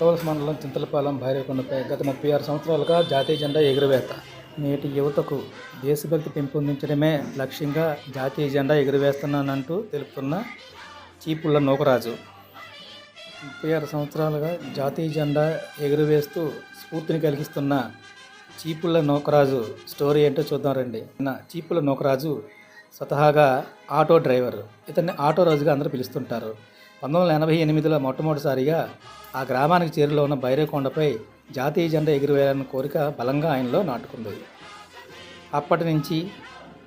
కొత్తవలస మండలం చింతలపాలెం భైరవకొండపై గత ముప్పై ఆరు సంవత్సరాలుగా జాతీయ జెండా ఎగురవేత. నేటి యువతకు దేశభక్తి పెంపొందించడమే లక్ష్యంగా జాతీయ జెండా ఎగురవేస్తున్నానంటూ తెలుపుతున్న చీపుళ్ళ నూకరాజు. ముప్పై ఆరు సంవత్సరాలుగా జాతీయ జెండా ఎగురవేస్తూ స్ఫూర్తిని కలిగిస్తున్న చీపుళ్ళ నూకరాజు. స్టోరీ ఏంటో చూద్దాం రండి. నా చీపుళ్ళ నూకరాజు స్వతహాగా ఆటో డ్రైవర్. ఇతన్ని ఆటో రోజుగా అందరూ పిలుస్తుంటారు. పంతొమ్మిది వందల ఎనభై ఎనిమిదిలో మొట్టమొదటిసారిగా ఆ గ్రామానికి చేరులో ఉన్న బైరేకొండపై జాతీయ జెండా ఎగురవేయాలన్న కోరిక బలంగా ఆయనలో నాటుకుంది. అప్పటి నుంచి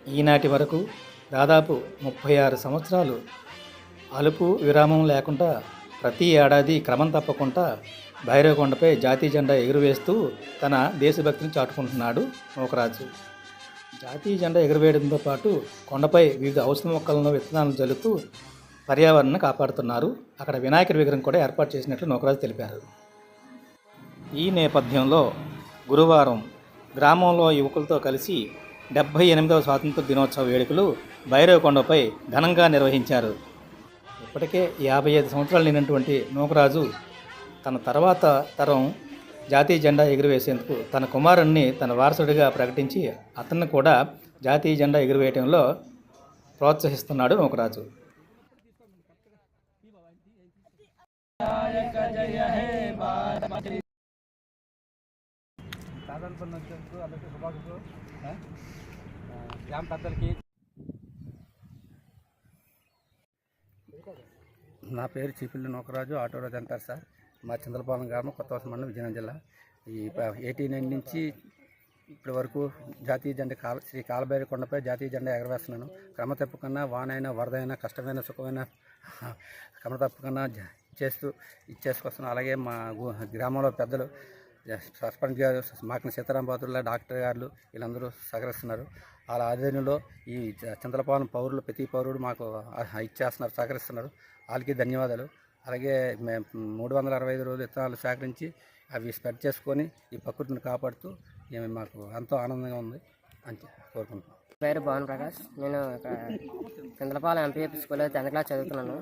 ఈనాటి వరకు దాదాపు ముప్పై ఆరు సంవత్సరాలు అలుపు విరామం లేకుండా ప్రతి ఏడాది క్రమం తప్పకుండా భైరవకొండపై జాతీయ జెండా ఎగురవేస్తూ తన దేశభక్తిని చాటుకుంటున్నాడు నూకరాజు. జాతీయ జెండా ఎగురవేయడంతో పాటు కొండపై వివిధ ఔషధ మొక్కలను విత్తనాలను జల్లుతూ పర్యావరణాన్ని కాపాడుతున్నారు. అక్కడ వినాయకుడి విగ్రహం కూడా ఏర్పాటు చేసినట్లు నూకరాజు తెలిపారు. ఈ నేపథ్యంలో గురువారం గ్రామంలో యువకులతో కలిసి డెబ్భై ఎనిమిదవ స్వాతంత్ర దినోత్సవ వేడుకలు భైరవకొండపై ఘనంగా నిర్వహించారు. ఇప్పటికే యాభై ఐదు సంవత్సరాలు నిండినటువంటి నూకరాజు తన తర్వాత తరం జాతీయ జెండా ఎగురవేసేందుకు తన కుమారుణ్ణి తన వారసుడిగా ప్రకటించి అతన్ని కూడా జాతీయ జెండా ఎగురవేయడంలో ప్రోత్సహిస్తున్నాడు నూకరాజు నా పేరు చిపిల్లి నూకరాజు ఆటోరాజు అంటారు సార్. మా చంద్రపాలెం గ్రామం కొత్త మండలం విజయనగరం జిల్లా. ఈ ఎయిటీ నైన్ నుంచి ఇప్పటి వరకు జాతీయ జెండా కాల శ్రీ కాలభైరి కొండపై జాతీయ జెండా ఎగరవేస్తున్నాను. క్రమ తప్పకన్నా వానైనా వరదైనా కష్టమైన సుఖమైన క్రమ తప్పకుండా చేస్తూ ఇచ్చేసుకొస్తున్నాను. అలాగే మా గ్రామంలో పెద్దలు సర్పంచ్ గారు మాకిన సీతారాం బాతుల్లా డాక్టర్ గారు వీళ్ళందరూ సహకరిస్తున్నారు. వాళ్ళ ఆధ్వర్యంలో ఈ చ- చంద్రపాలెం పౌరులు ప్రతి పౌరుడు మాకు ఇచ్చేస్తున్నారు సహకరిస్తున్నారు. వాళ్ళకి ధన్యవాదాలు. అలాగే మేము మూడు వందల అరవై ఐదు రోజులు విత్తనాలు సేకరించి అవి స్ప్రెడ్ చేసుకొని ఈ ప్రకృతిని కాపాడుతూ ఇవి మాకు ఎంతో ఆనందంగా ఉంది అని కోరుకుంటున్నాం. పేరు భవన్ ప్రకాష్. నేను ఇక్కడ చంద్రపాలెం ఎంపీఎఫ్ స్కూల్లో టెన్త్ క్లాస్ చదువుతున్నాను.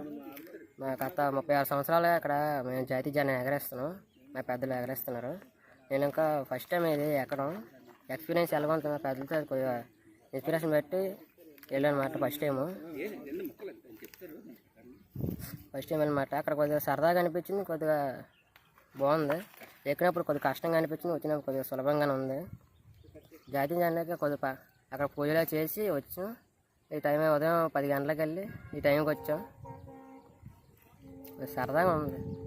మా గత ముప్పై ఆరు సంవత్సరాలు ఇక్కడ మేము జాతీయ జెండా ఎగరేస్తున్నాం. మా పెద్దలు ఎగరేస్తున్నారు. నేను ఇంకా ఫస్ట్ టైం ఇది ఎక్కడం. ఎక్స్పీరియన్స్ ఎలా ఉంటుంది మా పెద్దలతో కొద్దిగా ఇన్స్పిరేషన్ పెట్టి వెళ్ళాను మాట ఫస్ట్ టైము. ఫస్ట్ టైం అనమాట అక్కడ కొద్దిగా సరదాగా అనిపించింది కొద్దిగా బాగుంది. ఎక్కినప్పుడు కొద్దిగా కష్టంగా అనిపించింది వచ్చినప్పుడు కొద్దిగా సులభంగానే ఉంది. జాతీయ జెండాకి కొద్దిగా అక్కడ పూజలా చేసి వచ్చాం. ఈ టైం ఉదయం పది గంటలకు వెళ్ళి ఈ టైంకి వచ్చాం. సరదాగా ఉంది.